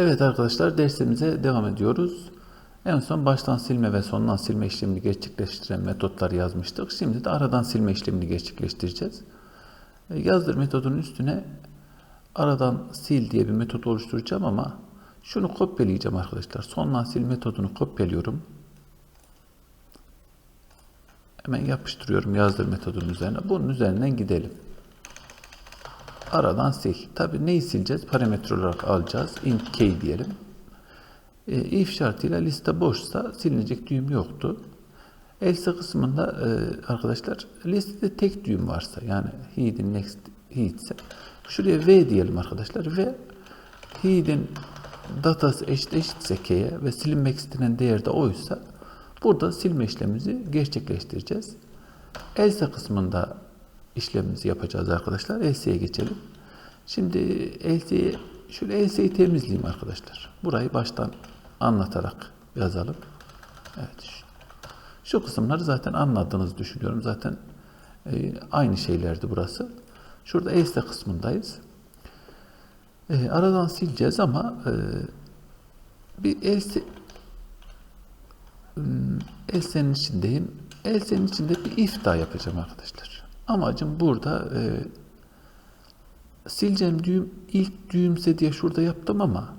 Evet arkadaşlar dersimize devam ediyoruz. En son baştan silme ve sondan silme işlemini gerçekleştiren metotları yazmıştık. Şimdi de aradan silme işlemini gerçekleştireceğiz. E, Yazdır metodunun üstüne aradan sil diye bir metot oluşturacağım ama şunu kopyalayacağım arkadaşlar. Sondan sil metodunu kopyalıyorum. Hemen yapıştırıyorum yazdır metodunun üzerine. Bunun üzerinden gidelim. Aradan sil. Tabi neyi sileceğiz? Parametre olarak alacağız. int k diyelim. E, if şartıyla liste boşsa silinecek düğüm yoktu. Else kısmında e, arkadaşlar listede tek düğüm varsa yani head'in next head ise şuraya v diyelim arkadaşlar ve head'in datası eşit eşitse k'ye ve silinmek istenen değer de oysa burada silme işlemimizi gerçekleştireceğiz. Else kısmında işlemimizi yapacağız arkadaşlar. Else'ye geçelim. Şimdi Else'yi şöyle Else'yi temizleyeyim arkadaşlar. Burayı baştan anlatarak yazalım. Evet. Şu, kısımları zaten anladığınızı düşünüyorum. Zaten e, aynı şeylerdi burası. Şurada Else kısmındayız. E, aradan sileceğiz ama e, bir Else hmm, Else'nin içindeyim. Else'nin içinde bir if daha yapacağım arkadaşlar. Amacım burada e, sileceğim düğüm ilk düğümse diye şurada yaptım ama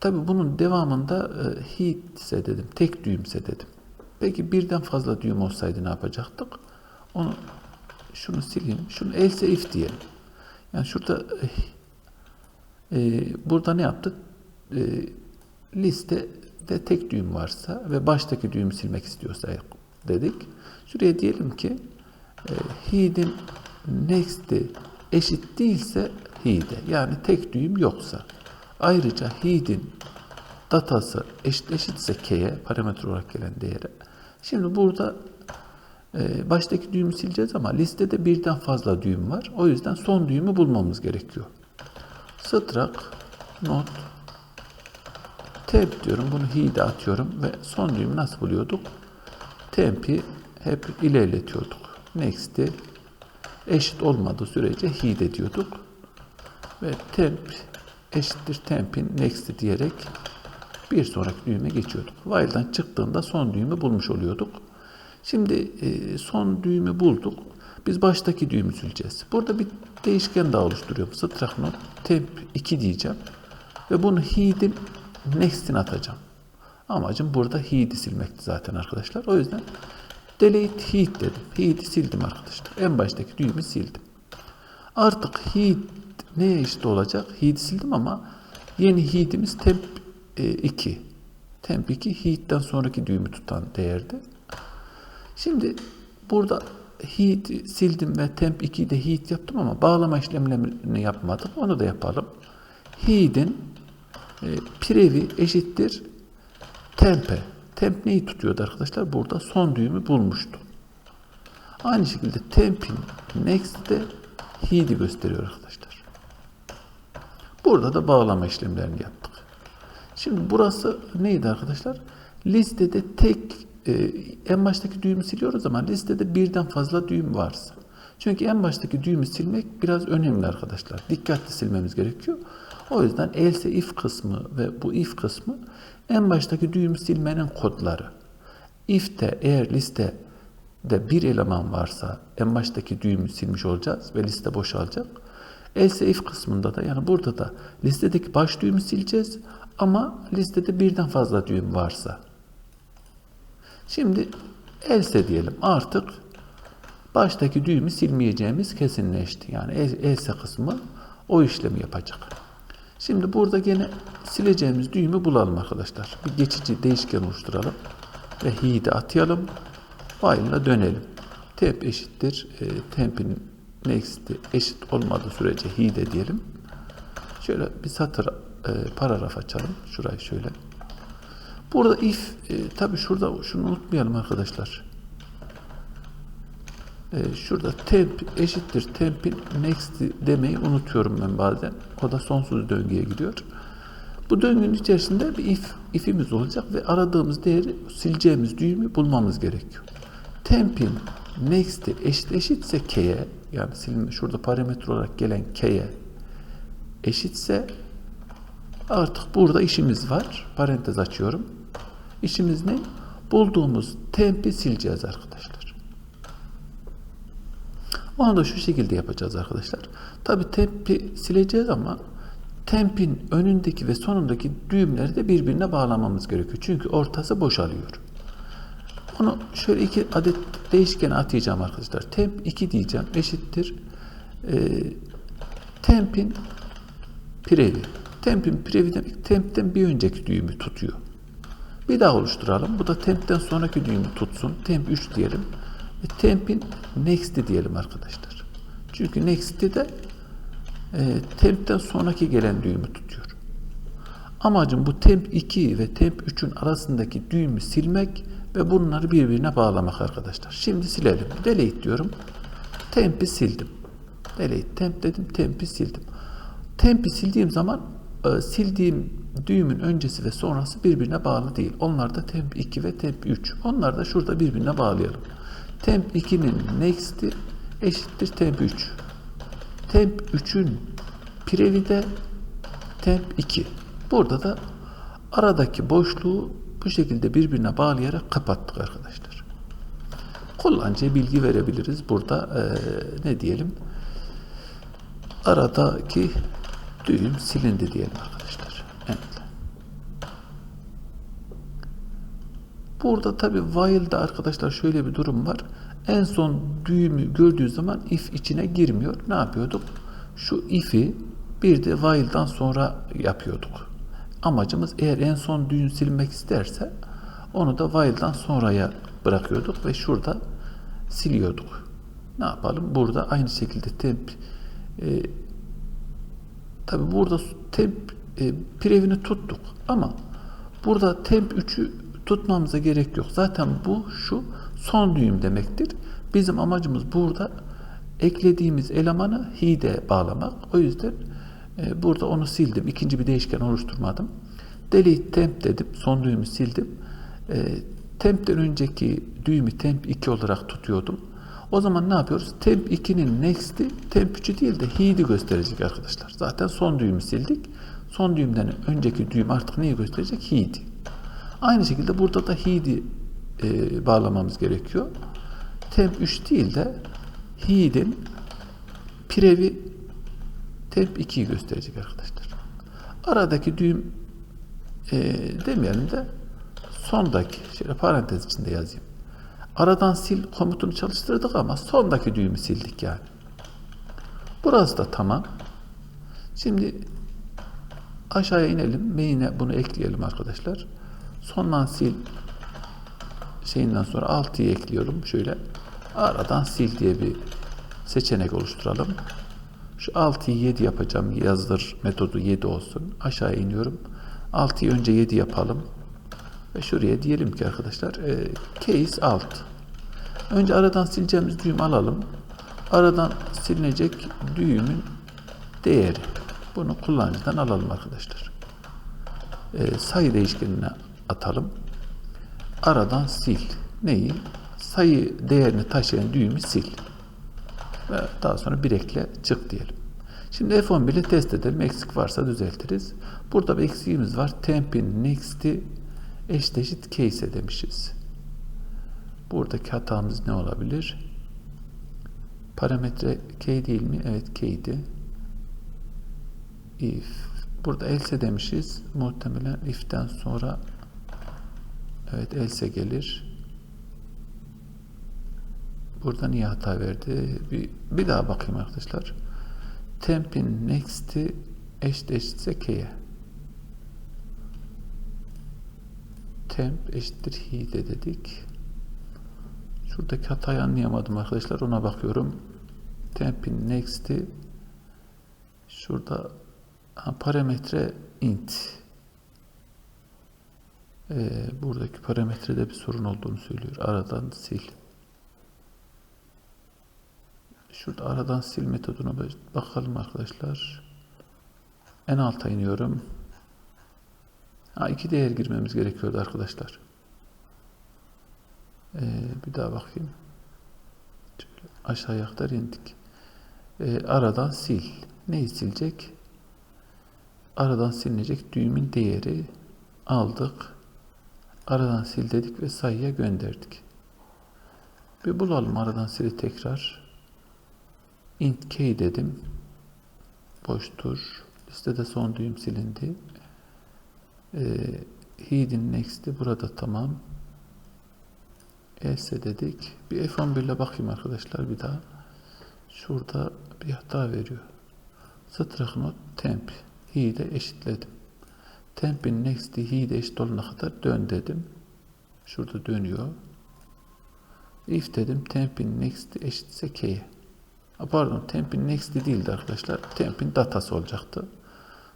tabi bunun devamında e, heat ise dedim. Tek düğümse dedim. Peki birden fazla düğüm olsaydı ne yapacaktık? Onu şunu sileyim. Şunu else if diyelim. Yani şurada e, burada ne yaptık? E, listede tek düğüm varsa ve baştaki düğümü silmek istiyorsa dedik. Şuraya diyelim ki e, head'in next'i eşit değilse head'e yani tek düğüm yoksa ayrıca head'in datası eşit eşitse k'ye parametre olarak gelen değere şimdi burada e, baştaki düğümü sileceğiz ama listede birden fazla düğüm var. O yüzden son düğümü bulmamız gerekiyor. Struct not temp diyorum. Bunu head'e atıyorum ve son düğümü nasıl buluyorduk? Temp'i hep ilerletiyorduk. Next'i eşit olmadığı sürece head diyorduk. Ve temp eşittir temp'in next'i diyerek bir sonraki düğüme geçiyorduk. While'dan çıktığında son düğümü bulmuş oluyorduk. Şimdi e, son düğümü bulduk. Biz baştaki düğümü sileceğiz. Burada bir değişken daha oluşturuyorum. Struct node temp 2 diyeceğim. Ve bunu head'in next'ine atacağım. Amacım burada head'i silmekti zaten arkadaşlar. O yüzden delete head dedim. Head'i sildim arkadaşlar. En baştaki düğümü sildim. Artık head neye eşit olacak? Head'i sildim ama yeni head'imiz temp 2. E, temp 2 head'den sonraki düğümü tutan değerdi. Şimdi burada head sildim ve temp 2'yi de head yaptım ama bağlama işlemlerini yapmadım. Onu da yapalım. Head'in e, previ eşittir tempe. Temp neyi tutuyordu arkadaşlar? Burada son düğümü bulmuştu. Aynı şekilde temp'in next'te head'i gösteriyor arkadaşlar. Burada da bağlama işlemlerini yaptık. Şimdi burası neydi arkadaşlar? Listede tek e, en baştaki düğümü siliyoruz ama listede birden fazla düğüm varsa. Çünkü en baştaki düğümü silmek biraz önemli arkadaşlar. Dikkatli silmemiz gerekiyor. O yüzden else if kısmı ve bu if kısmı en baştaki düğümü silmenin kodları. If'te eğer listede bir eleman varsa en baştaki düğümü silmiş olacağız ve liste boşalacak. Else if kısmında da yani burada da listedeki baş düğümü sileceğiz ama listede birden fazla düğüm varsa. Şimdi else diyelim artık baştaki düğümü silmeyeceğimiz kesinleşti. Yani else kısmı o işlemi yapacak. Şimdi burada gene sileceğimiz düğümü bulalım arkadaşlar. Bir geçici değişken oluşturalım. Ve head'i atayalım. While'ına dönelim. Temp eşittir. E, temp'in next'i eşit olmadığı sürece head'e diyelim. Şöyle bir satır e, paragraf açalım. Şurayı şöyle. Burada if e, tabi şurada şunu unutmayalım arkadaşlar. E, şurada temp eşittir temp'in next demeyi unutuyorum ben bazen. O da sonsuz döngüye gidiyor. Bu döngünün içerisinde bir if, if'imiz olacak ve aradığımız değeri sileceğimiz düğümü bulmamız gerekiyor. Temp'in next'i eşit eşitse k'ye yani silme şurada parametre olarak gelen k'ye eşitse Artık burada işimiz var. Parantez açıyorum. İşimiz ne? Bulduğumuz tempi sileceğiz arkadaşlar. Onu da şu şekilde yapacağız arkadaşlar. Tabi tempi sileceğiz ama tempin önündeki ve sonundaki düğümleri de birbirine bağlamamız gerekiyor. Çünkü ortası boşalıyor. Onu şöyle iki adet değişkene atayacağım arkadaşlar. Temp 2 diyeceğim. Eşittir. E, tempin pirevi. Tempin pirevi demek tempten bir önceki düğümü tutuyor. Bir daha oluşturalım. Bu da tempten sonraki düğümü tutsun. Temp 3 diyelim. Ve tempin next'i diyelim arkadaşlar. Çünkü next'i de e, tempten sonraki gelen düğümü tutuyor. Amacım bu temp 2 ve temp 3'ün arasındaki düğümü silmek ve bunları birbirine bağlamak arkadaşlar. Şimdi silelim. Delete diyorum. Temp'i sildim. Delete temp dedim. Temp'i sildim. Temp'i sildiğim zaman e, sildiğim düğümün öncesi ve sonrası birbirine bağlı değil. Onlar da temp 2 ve temp 3. Onlar da şurada birbirine bağlayalım. Temp 2'nin next'i eşittir temp 3. Temp 3'ün pirevi de temp 2. Burada da aradaki boşluğu bu şekilde birbirine bağlayarak kapattık arkadaşlar. Kullanıcıya bilgi verebiliriz. Burada e, ne diyelim? Aradaki düğüm silindi diyelim arkadaşlar. Evet. Burada tabi while'da arkadaşlar şöyle bir durum var. En son düğümü gördüğü zaman if içine girmiyor. Ne yapıyorduk? Şu if'i bir de while'dan sonra yapıyorduk. Amacımız eğer en son düğüm silmek isterse onu da while'dan sonraya bırakıyorduk ve şurada siliyorduk. Ne yapalım? Burada aynı şekilde temp e, tabi burada temp e, pirevini tuttuk ama burada temp 3'ü tutmamıza gerek yok. Zaten bu şu son düğüm demektir. Bizim amacımız burada eklediğimiz elemanı hide bağlamak. O yüzden e, burada onu sildim. İkinci bir değişken oluşturmadım. Delete temp dedim. Son düğümü sildim. E, temp'ten önceki düğümü temp 2 olarak tutuyordum. O zaman ne yapıyoruz? Temp 2'nin next'i temp 3'ü değil de he'di gösterecek arkadaşlar. Zaten son düğümü sildik. Son düğümden önceki düğüm artık neyi gösterecek? He'di. Aynı şekilde burada da he'di e, bağlamamız gerekiyor. Temp 3 değil de he'din pirevi temp 2'yi gösterecek arkadaşlar. Aradaki düğüm e, demeyelim de sondaki şöyle parantez içinde yazayım. Aradan sil komutunu çalıştırdık ama sondaki düğümü sildik yani. Burası da tamam. Şimdi aşağıya inelim. Main'e bunu ekleyelim arkadaşlar. Sondan sil şeyinden sonra 6'yı ekliyorum. Şöyle aradan sil diye bir seçenek oluşturalım. Şu 6'yı 7 yapacağım. Yazdır metodu 7 olsun. Aşağı iniyorum. 6'yı önce 7 yapalım. Ve şuraya diyelim ki arkadaşlar e, case alt. Önce aradan sileceğimiz düğüm alalım. Aradan silinecek düğümün değeri. Bunu kullanıcıdan alalım arkadaşlar. E, sayı değişkenine atalım. Aradan sil. Neyi? Sayı değerini taşıyan düğümü sil. Ve daha sonra bir ekle çık diyelim. Şimdi F11 ile test edelim. Eksik varsa düzeltiriz. Burada bir eksiğimiz var. Temp'in next'i eşit eşit case demişiz. Buradaki hatamız ne olabilir? Parametre k değil mi? Evet k'ydi. If. Burada else demişiz. Muhtemelen if'ten sonra evet else gelir. Burada niye hata verdi? Bir, bir daha bakayım arkadaşlar. Temp'in next'i eşit eşitse k'ye. Temp eşittir hide dedik. Şuradaki hatayı anlayamadım arkadaşlar. Ona bakıyorum. Temp'in next'i şurada parametre int. Ee, buradaki parametrede bir sorun olduğunu söylüyor. Aradan sil. Şurada aradan sil metoduna bakalım arkadaşlar. En alta iniyorum. Ha, iki değer girmemiz gerekiyordu arkadaşlar. Ee, bir daha bakayım. Şöyle aşağıya aktar indik. Ee, aradan sil. Neyi silecek? aradan silinecek düğümün değeri aldık. Aradan sil dedik ve sayıya gönderdik. Bir bulalım aradan sili tekrar. int key dedim. Boştur. Listede son düğüm silindi. Ee, hidin next'i burada tamam. else dedik. Bir F11 ile bakayım arkadaşlar bir daha. Şurada bir hata veriyor. Strak not temp. Hi'de eşitledim. Temp'in next'i hi'de eşit olana kadar dön dedim. Şurada dönüyor. If dedim temp'in next'i eşitse k'ye. Pardon temp'in next'i değildi arkadaşlar. Temp'in datası olacaktı.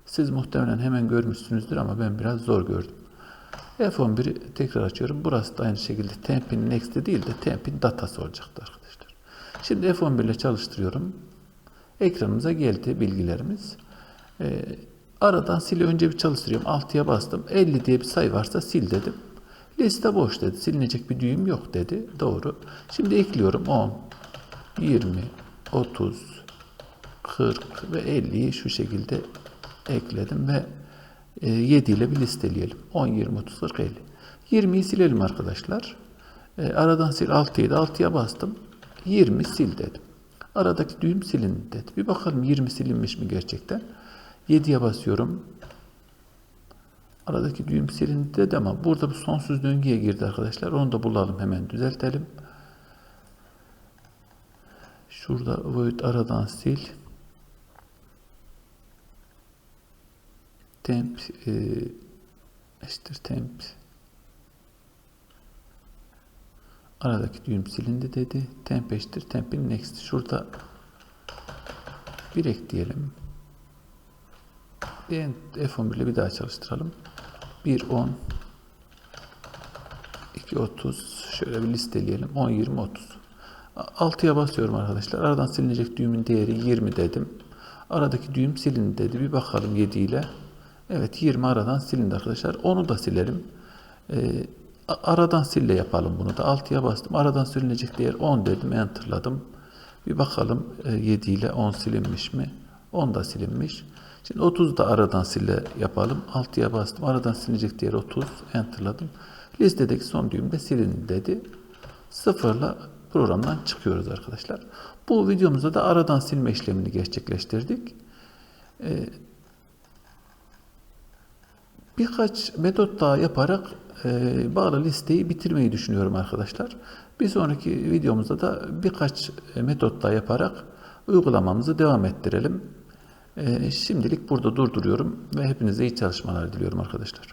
Siz muhtemelen hemen görmüşsünüzdür ama ben biraz zor gördüm. F11'i tekrar açıyorum. Burası da aynı şekilde temp'in next'i değil de temp'in datası olacaktı arkadaşlar. Şimdi F11 ile çalıştırıyorum. Ekranımıza geldi bilgilerimiz. Ee, aradan sili önce bir çalıştırıyorum. 6'ya bastım. 50 diye bir sayı varsa sil dedim. Liste boş dedi. Silinecek bir düğüm yok dedi. Doğru. Şimdi ekliyorum 10, 20, 30, 40 ve 50'yi şu şekilde ekledim ve e, 7 ile bir listeleyelim. 10, 20, 30, 40, 50. 20'yi silelim arkadaşlar. E, aradan sil 6'yı da 6'ya bastım. 20 sil dedim. Aradaki düğüm silindi dedi. Bir bakalım 20 silinmiş mi gerçekten. 7'ye basıyorum. Aradaki düğüm silindi dedi ama burada bu sonsuz döngüye girdi arkadaşlar. Onu da bulalım hemen düzeltelim. Şurada void aradan sil. Temp e, eşittir temp. Aradaki düğüm silindi dedi. Temp eşittir tempin next. Şurada bir ekleyelim. Bir F11 ile bir daha çalıştıralım. 1 10 2 30 şöyle bir listeleyelim. 10 20 30. 6'ya basıyorum arkadaşlar. Aradan silinecek düğümün değeri 20 dedim. Aradaki düğüm silindi dedi. Bir bakalım 7 ile. Evet 20 aradan silindi arkadaşlar. Onu da silelim. Ee, aradan sille yapalım bunu da. 6'ya bastım. Aradan silinecek değer 10 dedim. Enter'ladım. Bir bakalım 7 ile 10 silinmiş mi? 10 da silinmiş. Şimdi 30 da aradan sille yapalım. 6'ya bastım. Aradan silinecek değer 30. Enter'ladım. Listedeki son düğümde silin dedi. Sıfırla programdan çıkıyoruz arkadaşlar. Bu videomuzda da aradan silme işlemini gerçekleştirdik. Ee, birkaç metot daha yaparak e, bağlı listeyi bitirmeyi düşünüyorum arkadaşlar. Bir sonraki videomuzda da birkaç metot daha yaparak uygulamamızı devam ettirelim. E, şimdilik burada durduruyorum ve hepinize iyi çalışmalar diliyorum arkadaşlar.